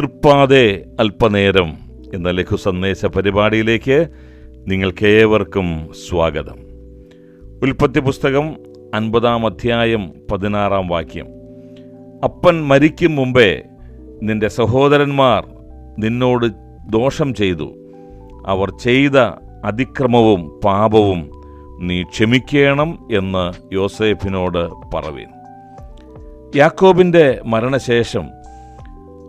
തൃപ്പാതെ അല്പനേരം എന്ന ലഘു സന്ദേശ പരിപാടിയിലേക്ക് നിങ്ങൾക്കേവർക്കും സ്വാഗതം. ഉൽപ്പത്തി പുസ്തകം അൻപതാം അധ്യായം പതിനാറാം വാക്യം. അപ്പൻ മരിക്കും മുമ്പേ നിന്റെ സഹോദരന്മാർ നിന്നോട് ദോഷം ചെയ്തു. അവർ ചെയ്ത അതിക്രമവും പാപവും നീ ക്ഷമിക്കണം എന്ന് യോസേഫിനോട് പറവീൻ. യാക്കോബിന്റെ മരണശേഷം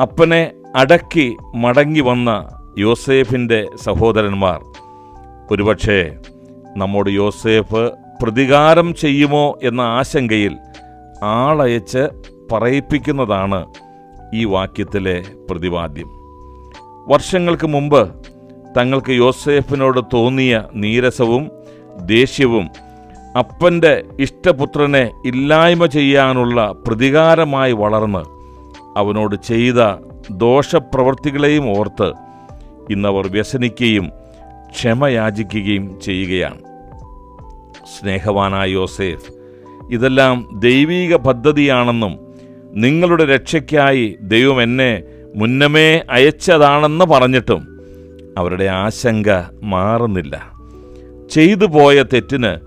അപ്പനെ അടക്കി മടങ്ങി വന്ന യോസേഫിന്റെ സഹോദരന്മാർ ഒരുപക്ഷെ നമ്മോട് യോസേഫ് പ്രതികാരം ചെയ്യുമോ എന്ന ആശങ്കയിൽ ആളയച്ച് പറയിപ്പിക്കുന്നതാണ് ഈ വാക്യത്തിലെ പ്രതിവാദ്യം വർഷങ്ങൾക്ക് മുമ്പ് തങ്ങൾക്ക് യോസേഫിനോട് തോന്നിയ നീരസവും ദേഷ്യവും അപ്പന്റെ ഇഷ്ടപുത്രനെ ഇല്ലായ്മ ചെയ്യാനുള്ള പ്രതികാരമായി വളർന്ന് അവനോട് ചെയ്ത ദോഷപ്രവൃത്തികളെയും ഓർത്ത് ഇന്നവർ വ്യസനിക്കുകയും ക്ഷമയാചിക്കുകയും ചെയ്യുകയാണ്. സ്നേഹവാനായ യോസേഫ് ഇതെല്ലാം ദൈവീക പദ്ധതിയാണെന്നും നിങ്ങളുടെ രക്ഷയ്ക്കായി ദൈവം എന്നെ മുന്നമേ അയച്ചതാണെന്ന് പറഞ്ഞിട്ടും അവരുടെ ആശങ്ക മാറുന്നില്ല. ചെയ്തു പോയ തെറ്റിന്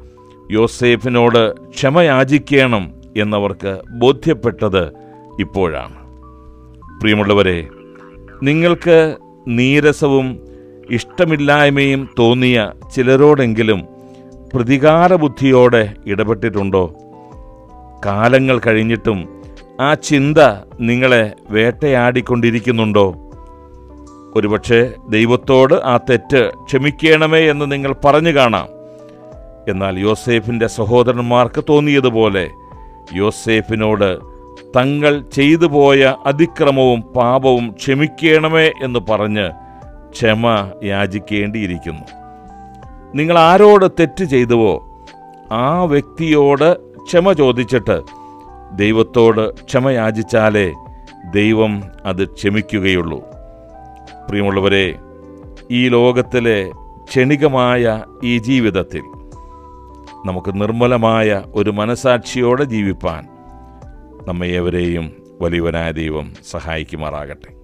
യോസേഫിനോട് ക്ഷമയാചിക്കണം എന്നവർക്ക് ബോധ്യപ്പെട്ടത് ഇപ്പോഴാണ്. പ്രിയമുള്ളവരെ നിങ്ങൾക്ക് നീരസവും ഇഷ്ടമില്ലായ്മയും തോന്നിയ ചിലരോടെങ്കിലും പ്രതികാരബുദ്ധിയോടെ ഇടപെട്ടിട്ടുണ്ടോ? കാലങ്ങൾ കഴിഞ്ഞിട്ടും ആ ചിന്ത നിങ്ങളെ വേട്ടയാടിക്കൊണ്ടിരിക്കുന്നുണ്ടോ? ഒരുപക്ഷെ ദൈവത്തോട് ആ തെറ്റ് ക്ഷമിക്കണമേ എന്ന് നിങ്ങൾ പറഞ്ഞു കാണാം. എന്നാൽ യോസേഫിന്റെ സഹോദരന്മാർക്ക് തോന്നിയതുപോലെ യോസേഫിനോട് തങ്ങൾ ചെയ്തു പോയ അതിക്രമവും പാപവും ക്ഷമിക്കണമേ എന്ന് പറഞ്ഞ് ക്ഷമ യാചിക്കേണ്ടിയിരിക്കുന്നു. നിങ്ങൾ ആരോട് തെറ്റ് ചെയ്തുവോ ആ വ്യക്തിയോട് ക്ഷമ ചോദിച്ചിട്ട് ദൈവത്തോട് ക്ഷമ യാചിച്ചാലേ ദൈവം അത് ക്ഷമിക്കുകയുള്ളൂ. പ്രിയമുള്ളവരെ ഈ ലോകത്തിലെ ക്ഷണികമായ ഈ ജീവിതത്തിൽ നമുക്ക് നിർമ്മലമായ ഒരു മനസാക്ഷിയോടെ ജീവിപ്പാൻ നമ്മെ ഏവരെയും വലിയവനായ ദൈവം സഹായിക്കുമാറാകട്ടെ.